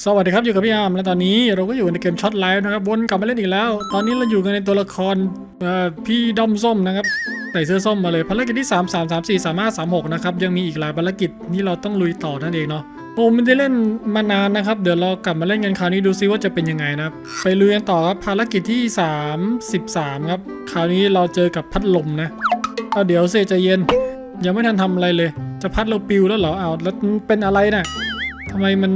สวัสดีครับอยู่กับพี่อาร์มและตอนนี้เราก็อยู่ในเกมช็อตไลฟ์นะครับวนกลับมาเล่นอีกแล้ว ตอนนี้เราอยู่กันในตัวละครพี่ด้อมส้มนะครับใส่เสื้อส้มมาเลยภารกิจที่ 3 3 3 4 3 5 3 6นะครับยังมีอีกหลายภารกิจที่เราต้องลุยต่อนั่นเองเนาะผมไม่ได้เล่นมานานนะครับ เดี๋ยวเรากลับมาเล่นกันคราวนี้ดูซิว่าจะเป็นยังไงนะครับไปลุยกันต่อครับภารกิจที่ 33 ครับคราวนี้เราเจอกับพัดลมนะเอาเดี๋ยวเซใจเย็น ยังไม่ทันทำอะไรเลย จะพัดเราปิวแล้วเหรอเอาวแล้วเป็นอะไรน่ะทำไมมัน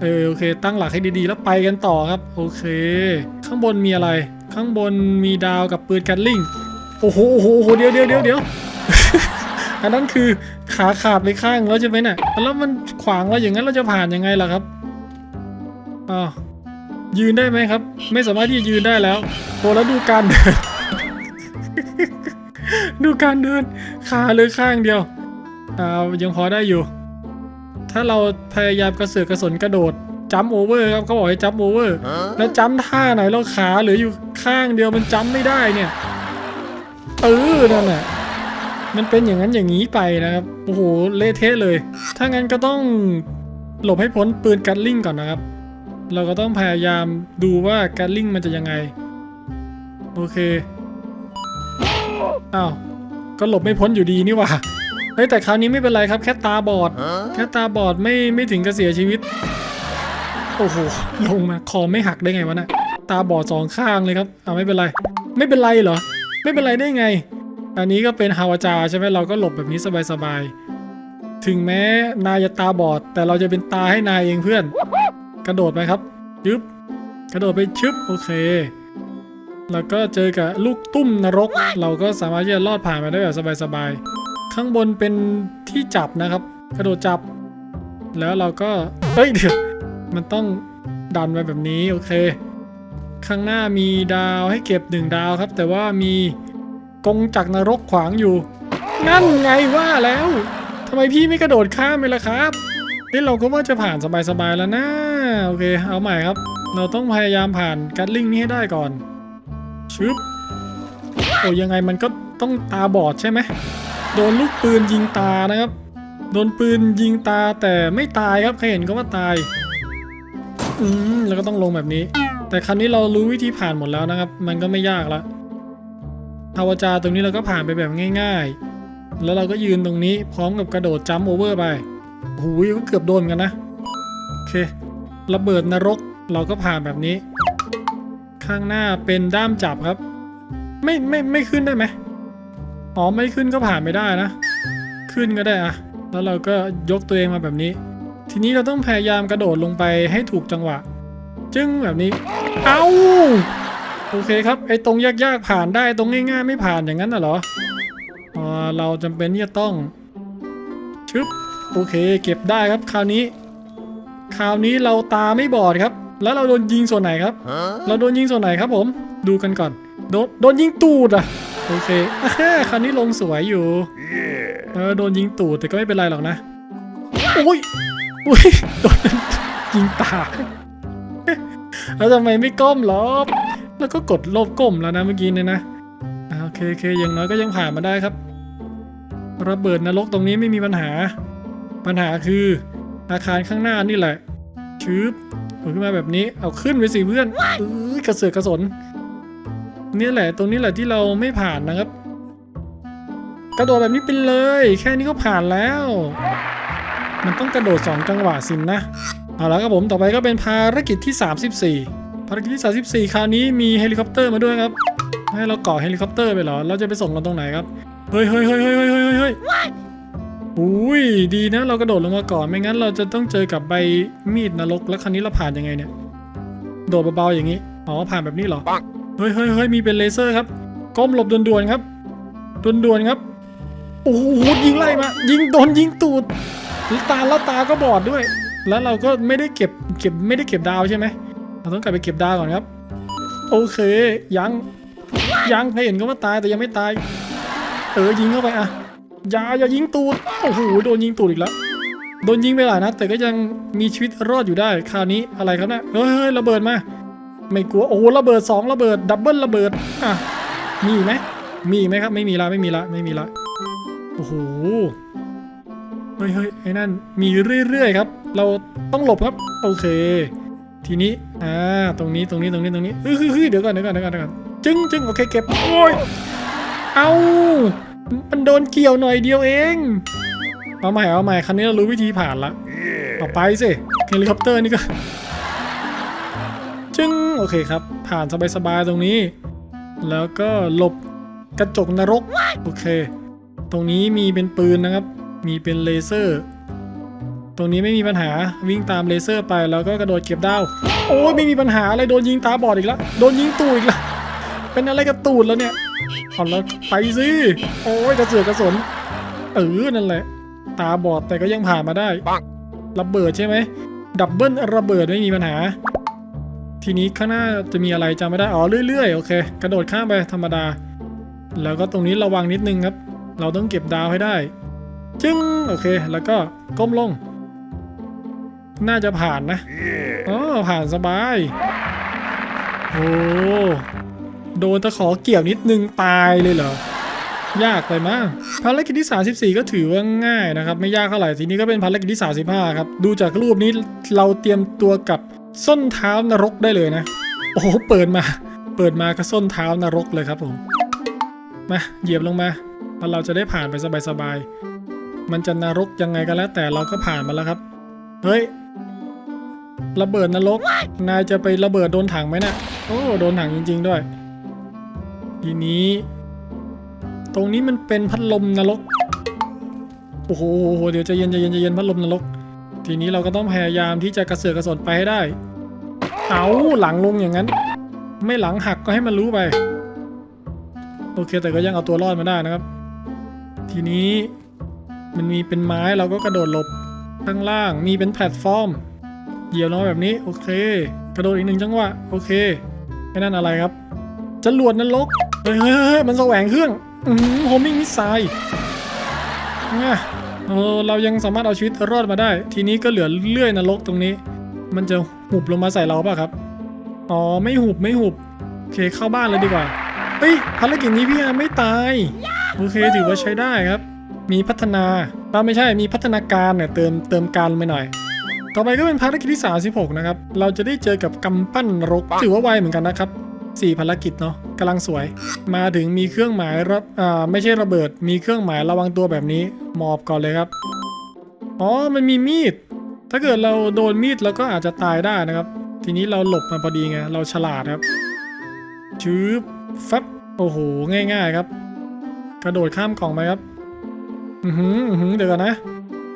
เออโอเค ตั้งหลักให้ดีๆ แล้วไปกันต่อครับ โอเค ข้างบนมีอะไร ข้างบนมีดาวกับปืนกันลิงโอ้โหโอ้โหโอ้โหเดี๋ยวเดี๋ยวเดี๋ยวเดี๋ยวอันนั้นคือขาขาดไปข้างแล้วใช่ไหมน่ะแล้วมันขวางเราอย่างนั้นเราจะผ่านยังไงล่ะครับอ๋อยืนได้ไหมครับ ไม่สามารถที่จะยืนได้แล้วโอ้แล้วดูการเดินดูการเดินขาเลยข้างเดียวอ่ายังพอได้อยู่ ถ้าเราพยายามกระเสือกกระสนกระโดดจัมโอเวอร์ครับเขาบอกให้จัมโอเวอร์แล้วจัมท่าไหนเราขาเหลืออยู่ข้างเดียวมันจัมไม่ได้เนี่ยเออนั่นแหละมันเป็นอย่างนั้นอย่างนี้ไปนะครับโอ้โหเละเทะเลย ถ้างั้นก็ต้องหลบให้พ้นปืนกัดลิงก่อนนะครับ เราก็ต้องพยายามดูว่ากัดลิงมันจะยังไง โอเคอ้าวก็หลบไม่พ้นอยู่ดีนี่หว่า เฮ้ยแต่คราวนี้ไม่เป็นไรครับแค่ตาบอด แค่ตาบอดไม่ไม่ถึงกับเสียชีวิต โอ้โหลงมาคอไม่หักได้ไงวะน่ะตาบอดสองข้างเลยครับอ่าไม่เป็นไร ไม่เป็นไรเหรอ ไม่เป็นไรได้ไง อันนี้ก็เป็นฮาวาจาใช่ไหมเราก็หลบแบบนี้สบายๆ ถึงแม้นายจะตาบอด แต่เราจะเป็นตาให้นายเองเพื่อน กระโดดไปครับยึบกระโดดไปชึบโอเค แล้วก็เจอกับลูกตุ้มนรก เราก็สามารถที่จะลอดผ่านมาได้แบบสบายๆ ข้างบนเป็นที่จับนะครับ กระโดดจับ แล้วเราก็เฮ้ยเดี๋ยวมันต้องดันไปแบบนี้โอเค ข้างหน้ามีดาวให้เก็บหนึ่งดาวครับ แต่ว่ามีกงจักรนรกขวางอยู่นั่นไงว่าแล้วทำไมพี่ไม่กระโดดข้ามไปล่ะครับนี่เราก็ว่าจะผ่านสบายๆแล้วนะโอเค เอาใหม่ครับ เราต้องพยายามผ่านกัดลิงนี้ให้ได้ก่อนชึบโอ้ยังไงมันก็ต้องตาบอดใช่ไหม โดนลูกปืนยิงตานะครับ โดนปืนยิงตาแต่ไม่ตายครับใครเห็นก็ว่าตาย อืมแล้วก็ต้องลงแบบนี้ แต่ครั้นี้เรารู้วิธีผ่านหมดแล้วนะครับ มันก็ไม่ยากละอาวจาตรงนี้เราก็ผ่านไปแบบง่าย ๆ แล้วเราก็ยืนตรงนี้พร้อมกับกระโดดจัมป์โอเวอร์ไปหูยก็เกือบโดนเหมือนกันนะ โอเค ระเบิดนรกเราก็ผ่านแบบนี้ ข้างหน้าเป็นด้ามจับครับ ไม่ไม่ไม่ขึ้นได้ไหม อ๋อไม่ขึ้นก็ผ่านไม่ได้นะ ขึ้นก็ได้อะแล้วเราก็ยกตัวเองมาแบบนี้ ทีนี้เราต้องพยายามกระโดดลงไปให้ถูกจังหวะ จึ้งแบบนี้ เอาโอเคครับไอ้ตรงยากๆผ่านได้ตรงง่ายๆ ไม่ผ่านอย่างนั้นน่ะเหรออ๋อเราจำเป็นที่จะต้องชึบโอเค เก็บได้ครับคราวนี้ คราวนี้เราตาไม่บอดครับ แล้วเราโดนยิงส่วนไหนครับ เราโดนยิงส่วนไหนครับผม ดูกันก่อน โดนโดนยิงตูดอะ โอเคอ่าคราวนี้ลงสวยอยู่เออโดนยิงตูดแต่ก็ไม่เป็นไรหรอกนะโอ้ยอุ้ยโดนยิงตาแล้วทำไมไม่ก้มหรอแล้วก็กดโลบก้มแล้วนะเมื่อกี้เนี่ยนะโอเคโอเคอย่างน้อยก็ยังผ่านมาได้ครับระเบิดนรกตรงนี้ไม่มีปัญหา ปัญหาคืออาคารข้างหน้านี่แหละชืบขึ้นมาแบบนี้เอาขึ้นไปสิเพื่อนเอ้ยกระเสือกกระสน เนี่ยแหละตรงนี้แหละที่เราไม่ผ่านนะครับ กระโดดแบบนี้ไปเลย แค่นี้ก็ผ่านแล้ว มันต้องกระโดดสองจังหวะสินนะ เอาละครับผมต่อไปก็เป็นภารกิจที่ 34 ภารกิจที่ 34 คราวนี้มีเฮลิคอปเตอร์มาด้วยครับ ให้เราเกาะเฮลิคอปเตอร์ไปเหรอ เราจะไปส่งกันตรงไหนครับ เฮ้ยเฮ้ยเฮ้ยเฮ้ยเฮ้ยเฮ้ยเฮ้ยอุ้ยดีนะเรากระโดดลงมาก่อนไม่งั้นเราจะต้องเจอกับใบมีดนรกแล้วคราวนี้เราผ่านยังไงเนี่ย โดดเบาๆอย่างนี้ อ๋อผ่านแบบนี้เหรอ เฮ้ยเฮ้ยเฮ้ยมีเป็นเลเซอร์ครับ ก้มหลบด่วนๆครับด่วนๆครับ โอ้โหยิงไล่มา ยิงโดนยิงตูดตาแล้วตาก็บอดด้วย แล้วเราก็ไม่ได้เก็บเก็บไม่ได้เก็บดาวใช่ไหมเราต้องกลับไปเก็บดาวก่อนครับ โอเค ยัง ยังใครเห็นก็ว่าตายแต่ยังไม่ตาย เออยิงเข้าไปอะอย่าอย่ายิงตูด โอ้โหโดนยิงตูดอีกแล้ว โดนยิงไปหลายนัดแต่ก็ยังมีชีวิตรอดอยู่ได้ คราวนี้อะไรครับเนี่ยเฮ้ยเฮ้ยระเบิดมา ไม่กลัวโอ้ระเบิดสองระเบิด ดับเบิลระเบิดอะมีไหมมีไหมครับ ไม่มีละไม่มีละไม่มีละโอ้โหเฮ้ยเฮ้ยไอ้นั่นมีเรื่อยๆครับ เราต้องหลบครับ โอเค ทีนี้อ่าตรงนี้ตรงนี้ตรงนี้ตรงนี้เฮ้ยเฮ้เฮ้ยเดี๋ยวก่อนเดี๋ยวก่อนเดี๋ยวก่อนเดี๋ยวก่อนจึ้งจึงโอเคเก็บโอ้ยเอามันโดนเกี่ยวหน่อยเดียวเองเอาใหม่เอาใหม่คันนี้เรารู้วิธีผ่านละต่อไปสิเฮลิคอปเตอร์นี่ก็ จึงโอเคครับ ผ่านสบายๆตรงนี้ แล้วก็หลบกระจกนรก โอเค ตรงนี้มีเป็นปืนนะครับ มีเป็นเลเซอร์ ตรงนี้ไม่มีปัญหาวิ่งตามเลเซอร์ไปแล้วก็กระโดดเก็บดาว โอ้ยไม่มีปัญหาอะไรโดนยิงตาบอดอีกแล้วโดนยิงตูดอีกแล้วเป็นอะไรกับตูดแล้วเนี่ยเอาแล้วไปสิโอ้ยกระเสือกกระสนเออนั่นแหละ ตาบอดแต่ก็ยังผ่านมาได้ระเบิดใช่ไหมดับเบิลระเบิดไม่มีปัญหา ทีนี้ข้างหน้าจะมีอะไรจำไม่ได้ อ๋อเรื่อยๆ โอเค กระโดดข้ามไปธรรมดา แล้วก็ตรงนี้ระวังนิดนึงครับ เราต้องเก็บดาวให้ได้ จึ้ง โอเค แล้วก็ก้มลง น่าจะผ่านนะ อ๋อ ผ่านสบาย โอ้โดนตะขอเกี่ยวนิดนึงตายเลยเหรอ ยากไปมากภารกิจที่ 34 ก็ถือว่าง่ายนะครับ ไม่ยากเท่าไหร่ ทีนี้ก็เป็นภารกิจที่ 35 ครับ ดูจากรูปนี้เราเตรียมตัวกับ ส้นเท้านรกได้เลยนะ โอ้โหเปิดมา เปิดมาก็ส้นเท้านรกเลยครับผม มาเหยียบลงมาแล้วเราจะได้ผ่านไปสบายๆ มันจะนรกยังไงก็แล้ว แต่เราก็ผ่านมาแล้วครับ เฮ้ย ระเบิดนรก นายจะไประเบิดโดนถังไหมนะ่ะ โอ้ โดนถังจริง ๆ ด้วย ทีนี้ ตรงนี้มันเป็นพัดลมนรก โอ้โห เดี๋ยวจะเย็นจะเย็นจะเย็นพัดลมนรก ทีนี้เราก็ต้องพยายามที่จะกระเสือกกระสนไปให้ได้ เอาหลังลงอย่างนั้น ไม่หลังหักก็ให้มันรู้ไป โอเคแต่ก็ยังเอาตัวรอดมาได้นะครับ ทีนี้มันมีเป็นไม้เราก็กระโดดหลบข้างล่างมีเป็นแพลตฟอร์มเหยียบลงมาแบบนี้โอเค กระโดดอีกหนึ่งจังหวะโอเคไอ้นั่นอะไรครับจรวดนรกเฮ้ยเฮ้ยเฮ้ยมันแสวงเครื่องอืมโฮมิงมิสไซล์ เออเรายังสามารถเอาชีวิตรอดมาได้ ทีนี้ก็เหลือเลื่อยนรกตรงนี้ มันจะหุบลงมาใส่เราป่ะครับ อ๋อไม่หุบไม่หุบโอเคเข้าบ้านเลยดีกว่าเฮ้ยภารกิจนี้พี่อาไม่ตายโอเคถือว่าใช้ได้ครับ มีพัฒนาป้าไม่ใช่มีพัฒนาการเนี่ยเติมเติมการไปหน่อย ต่อไปก็เป็นภารกิจที่ 36 นะครับ เราจะได้เจอกับกำปั้นนรกถือว่าไวเหมือนกันนะครับ4ภารกิจเนาะกำลังสวย มาถึงมีเครื่องหมายรับอ่าไม่ใช่ระเบิด มีเครื่องหมายระวังตัวแบบนี้ หมอบก่อนเลยครับ อ๋อ มันมีมีด ถ้าเกิดเราโดนมีดเราก็อาจจะตายได้นะครับ ทีนี้เราหลบมาพอดีไง เราฉลาดครับ ชืบฟับ โอ้โห ง่าย ๆครับ กระโดดข้ามกล่องไปครับ อือหืออือหือเดี๋ยวกันนะ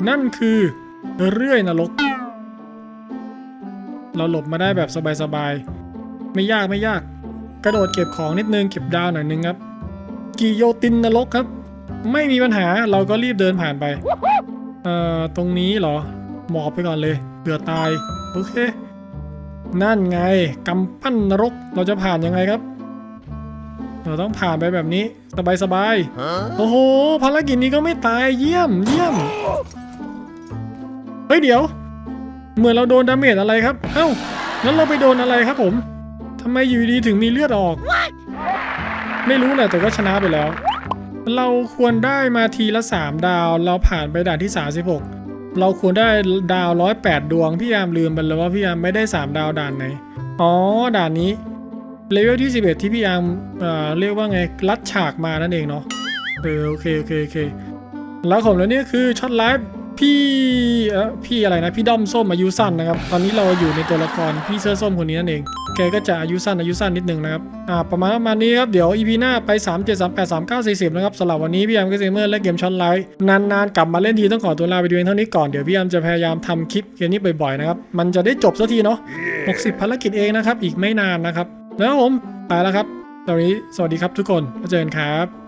นั่นคือเรื่อยนรก เราหลบมาได้แบบสบายๆ ไม่ยากไม่ยาก กระโดดเก็บของนิดนึง เก็บดาวหน่อยนึงครับ กิโยตินนรกครับ ไม่มีปัญหาเราก็รีบเดินผ่านไป เอ่อ ตรงนี้เหรอ หมอบไปก่อนเลยเผื่อตาย โอเค นั่นไงกำปั้นนรกเราจะผ่านยังไงครับ เราต้องผ่านไปแบบนี้ สบายๆโอ้โห ภารกิจนี้ก็ไม่ตายเยี่ยมเยี่ยม เฮ้ยเดี๋ยว เหมือนเราโดนดาเมจอะไรครับ เอ้างั้นเราไปโดนอะไรครับผมทำไมอยู่ดีถึงมีเลือดออก ไม่รู้แหละแต่ก็ชนะไปแล้ว เราควรได้มาทีละ 3 ดาว เราผ่านไปด่านที่ 36 เราควรได้ดาว108ดวง พี่ยามลืมไปแล้วว่าพี่ยามไม่ได้ 3 ดาวด่านไหน อ๋อ ด่านนี้ เลเวลที่ 11 ที่พี่ยามเอ่อเรียกว่าไง ลัดฉากมานั่นเองเนาะ เออโอเคโอเคโอเค แล้วของเราเนี่ยคือช็อตไลฟ์ พี่เออพี่อะไรนะพี่ด้อมส้มอายุสั้นนะครับ ตอนนี้เราอยู่ในตัวละครพี่เสื้อส้มคนนี้นั่นเอง แกก็จะอายุสั้นอายุสั้นนิดนึงนะครับอ่าประมาณประมาณนี้ครับเดี๋ยวอีพีหน้าไป 3 7 3 8 3 9 4 0นะครับสำหรับวันนี้พี่ยามก็เซมเมอร์และเกมช็อตไลฟ์นานๆกลับมาเล่นทีต้องขอตัวลาไปดูเองเท่านี้ก่อนเดี๋ยวพี่ยามจะพยายามทำคลิปเกมนี้บ่อยๆนะครับมันจะได้จบสักทีเนาะ60 ภารกิจเองนะครับอีกไม่นานนะครับแล้วผมไปแล้วครับตอนนี้สวัสดีครับทุกคนเจอกันครับ